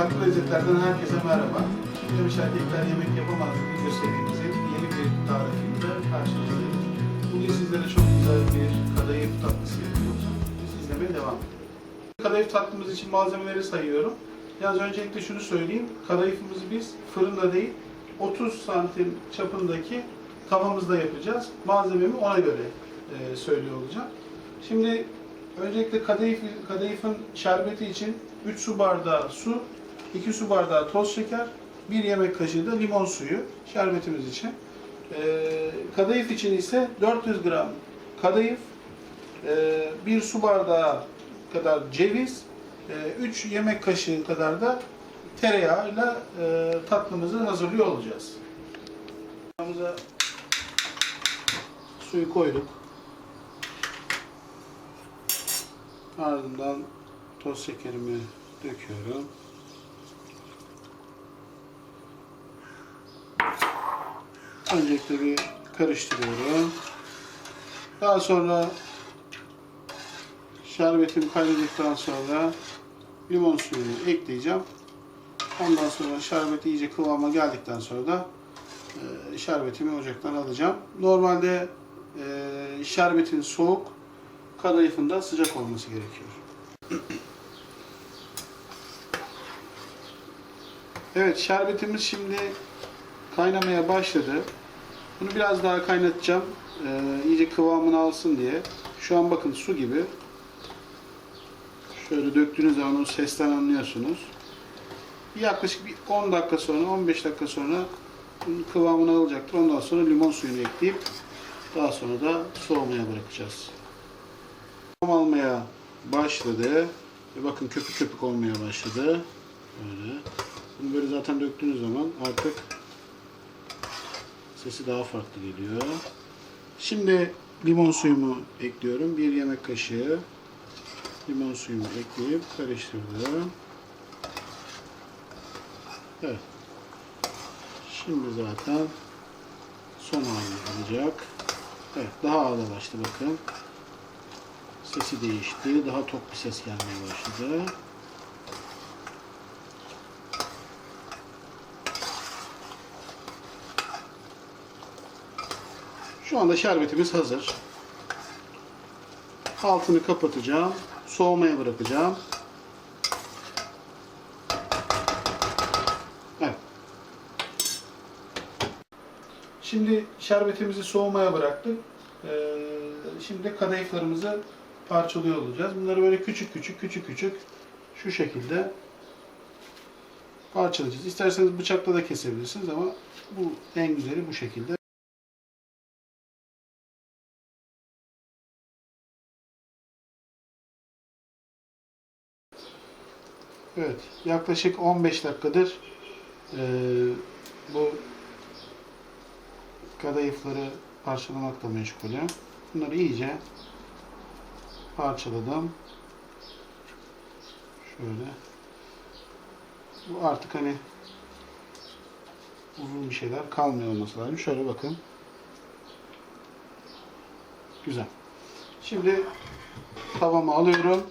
Farklı lezzetlerden herkese merhaba. Demiş erkekler yemek yapamaz video serimizin yeni bir tarifiyle karşınızdayız. Bugün sizlere çok güzel bir kadayıf tatlısı yapıyoruz. Biz izlemeye devam edelim. Kadayıf tatlımız için malzemeleri sayıyorum. Yalnız öncelikle şunu söyleyeyim. Kadayıfımızı biz fırında değil 30 santim çapındaki tavamızda yapacağız. Malzememi ona göre e, söylüyor olacağım. Şimdi öncelikle kadayıf, kadayıfın şerbeti için 3 su bardağı su, 2 su bardağı toz şeker, 1 yemek kaşığı da limon suyu şerbetimiz için. Ee, kadayıf için ise 400 gram kadayıf, 1 su bardağı kadar ceviz, 3 yemek kaşığı kadar da tereyağıyla e, tatlımızı hazırlıyor olacağız. Tavamıza suyu koyduk. Ardından toz şekerimi döküyorum. Öncelikle bir karıştırıyorum. Daha sonra şerbetim kaynadıktan sonra limon suyunu ekleyeceğim. Ondan sonra şerbeti iyice kıvama geldikten sonra da e, şerbetimi ocaktan alacağım. Normalde e, şerbetin soğuk, kadayıfın da sıcak olması gerekiyor. Evet, şerbetimiz şimdi kaynamaya başladı. Bunu biraz daha kaynatacağım. Ee, iyice kıvamını alsın diye. Şu an bakın su gibi. Şöyle döktüğünüz zaman o sesten anlıyorsunuz. Yaklaşık bir 10 dakika sonra, 15 dakika sonra kıvamını alacaktır. Ondan sonra limon suyunu ekleyip daha sonra da soğumaya bırakacağız. Kıvam almaya başladı. Ve bakın köpük köpük olmaya başladı. Böyle. Bunu böyle zaten döktüğünüz zaman artık sesi daha farklı geliyor. Şimdi limon suyumu ekliyorum. Bir yemek kaşığı limon suyumu ekleyip karıştırdım. Evet. Şimdi zaten son haline alacak. Evet, daha ağırlaştı bakın. Sesi değişti. Daha tok bir ses gelmeye başladı. Şu anda şerbetimiz hazır. Altını kapatacağım. Soğumaya bırakacağım. Şimdi şerbetimizi soğumaya bıraktık. Ee, şimdi kadayıflarımızı parçalıyor olacağız. Bunları böyle küçük küçük küçük küçük şu şekilde parçalayacağız. İsterseniz bıçakla da kesebilirsiniz ama bu en güzeli bu şekilde. Evet, yaklaşık 15 dakikadır eee, bu kadayıfları parçalamakla meşgulüm. Bunları iyice parçaladım. Şöyle. Bu artık hani uzun bir şeyler kalmıyor olması lazım. Şöyle bakın. Güzel. Şimdi tavamı alıyorum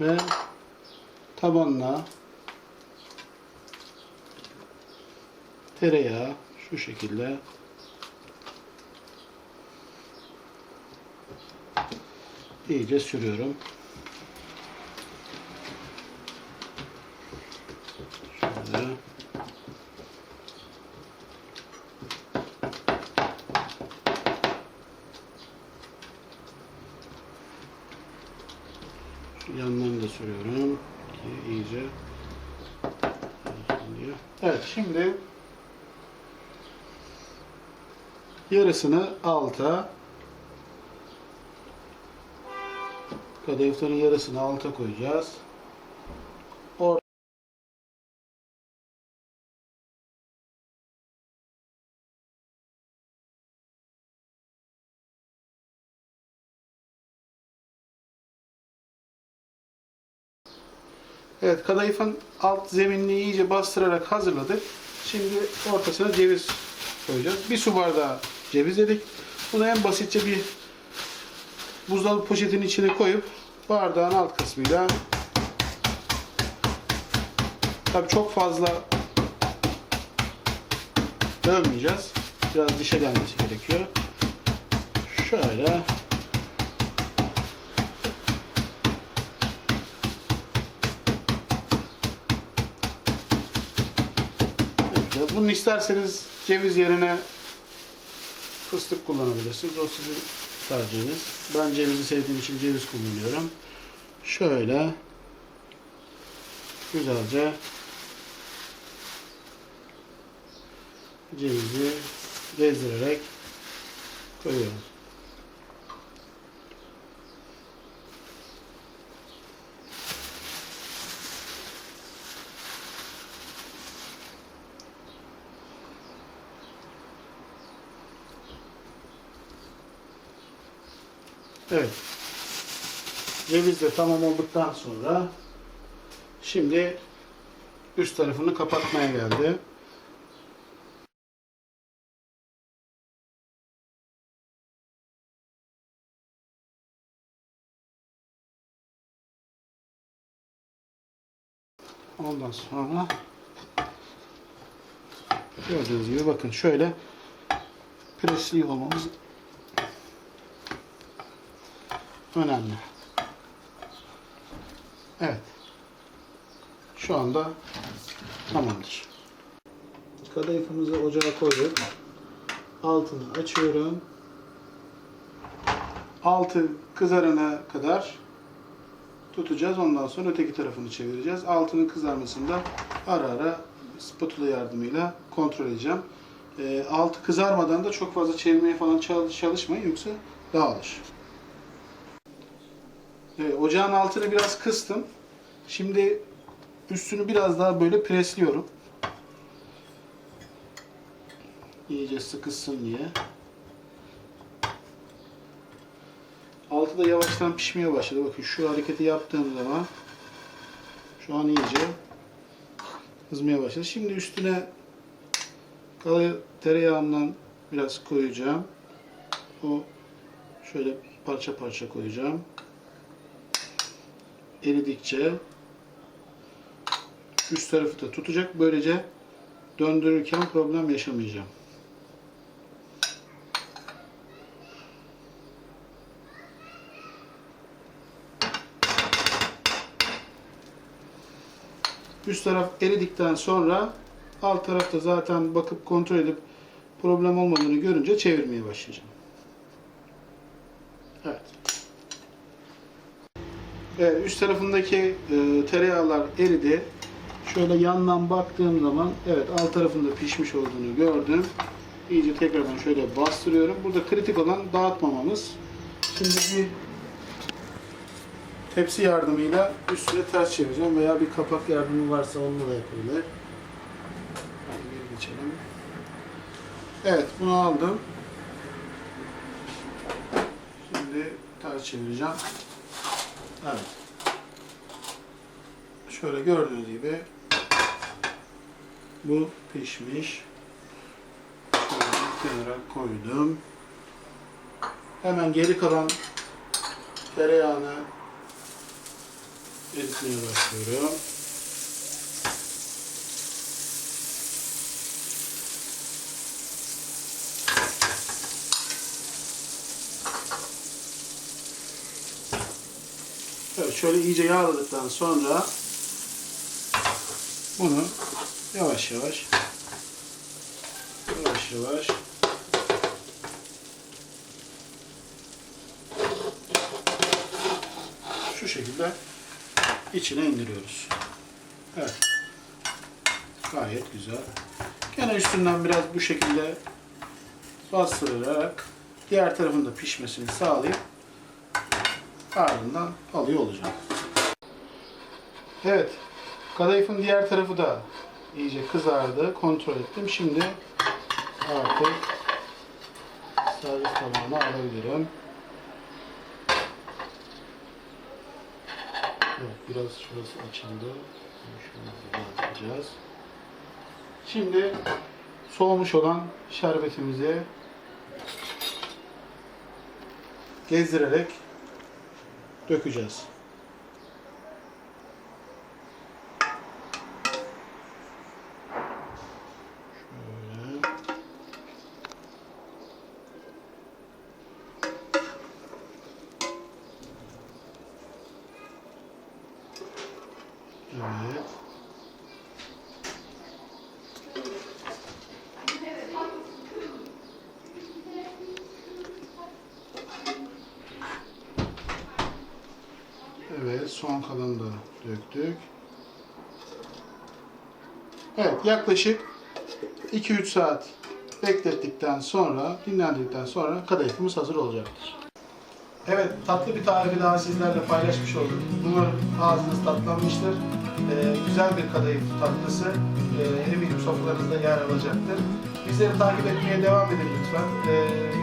ve tabanına tereyağı şu şekilde iyice sürüyorum. Şöyle. Şu yanlarını da sürüyorum ki iyice olsun diye. Evet şimdi yarısını alta kadayıfların yarısını alta koyacağız. Evet, kadayıfın alt zeminini iyice bastırarak hazırladık. Şimdi ortasına ceviz koyacağız. Bir su bardağı ceviz dedik. Bunu en basitçe bir buzdolabı poşetinin içine koyup bardağın alt kısmıyla Tabii çok fazla dövmeyeceğiz. Biraz dişe gelmesi gerekiyor. Şöyle. Evet, Bunu isterseniz ceviz yerine fıstık kullanabilirsiniz. O sizin tercihiniz. Ben cevizi sevdiğim için ceviz kullanıyorum. Şöyle güzelce cevizi gezdirerek koyuyoruz. Evet. Ceviz de tamam olduktan sonra şimdi üst tarafını kapatmaya geldi. Ondan sonra gördüğünüz gibi bakın şöyle presli olmamız önemli. Evet. Şu anda tamamdır. Kadayıfımızı ocağa koyduk. Altını açıyorum. Altı kızarana kadar tutacağız. Ondan sonra öteki tarafını çevireceğiz. Altının kızarmasını da ara ara spatula yardımıyla kontrol edeceğim. Ee, altı kızarmadan da çok fazla çevirmeye falan çalış- çalışmayın yoksa dağılır. Evet, ocağın altını biraz kıstım. Şimdi üstünü biraz daha böyle presliyorum. İyice sıkışsın diye. Altı da yavaştan pişmeye başladı. Bakın şu hareketi yaptığım zaman şu an iyice kızmaya başladı. Şimdi üstüne kalı tereyağımdan biraz koyacağım. O şöyle parça parça koyacağım. Eridikçe üst tarafı da tutacak. Böylece döndürürken problem yaşamayacağım. Üst taraf eridikten sonra alt tarafta zaten bakıp kontrol edip problem olmadığını görünce çevirmeye başlayacağım. Evet. Evet, üst tarafındaki e, tereyağlar eridi. Şöyle yandan baktığım zaman evet alt tarafında pişmiş olduğunu gördüm. İyice tekrardan şöyle bastırıyorum. Burada kritik olan dağıtmamamız. Şimdi bir tepsi yardımıyla üstüne ters çevireceğim veya bir kapak yardımı varsa onunla da yapabilir. Hadi geri geçelim. Evet bunu aldım. Şimdi ters çevireceğim. Evet. Şöyle gördüğünüz gibi bu pişmiş. Şöyle kenara koydum. Hemen geri kalan tereyağını eritmeye başlıyorum. Şöyle iyice yağladıktan sonra bunu yavaş yavaş yavaş yavaş şu şekilde içine indiriyoruz. Evet. Gayet güzel. Gene üstünden biraz bu şekilde bastırarak diğer tarafın da pişmesini sağlayıp ardından alıyor olacağım. Evet. Kadayıfın diğer tarafı da iyice kızardı. Kontrol ettim. Şimdi artık servis tabağına alabilirim. Evet, biraz şurası açıldı. Şunu düzelteceğiz. Şimdi soğumuş olan şerbetimizi gezdirerek dökeceğiz. Evet. Evet, son kalanı da döktük. Evet, yaklaşık 2-3 saat beklettikten sonra, dinlendikten sonra kadayıfımız hazır olacaktır. Evet, tatlı bir tarifi daha sizlerle paylaşmış olduk. Umarım ağzınız tatlanmıştır. Ee, güzel bir kadayıf tatlısı. Ee, eminim sofranızda yer alacaktır. Bizleri takip etmeye devam edin lütfen. Ee,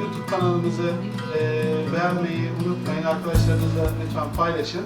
YouTube kanalımızı e, beğenmeyi unutmayın. Arkadaşlarınızla lütfen paylaşın.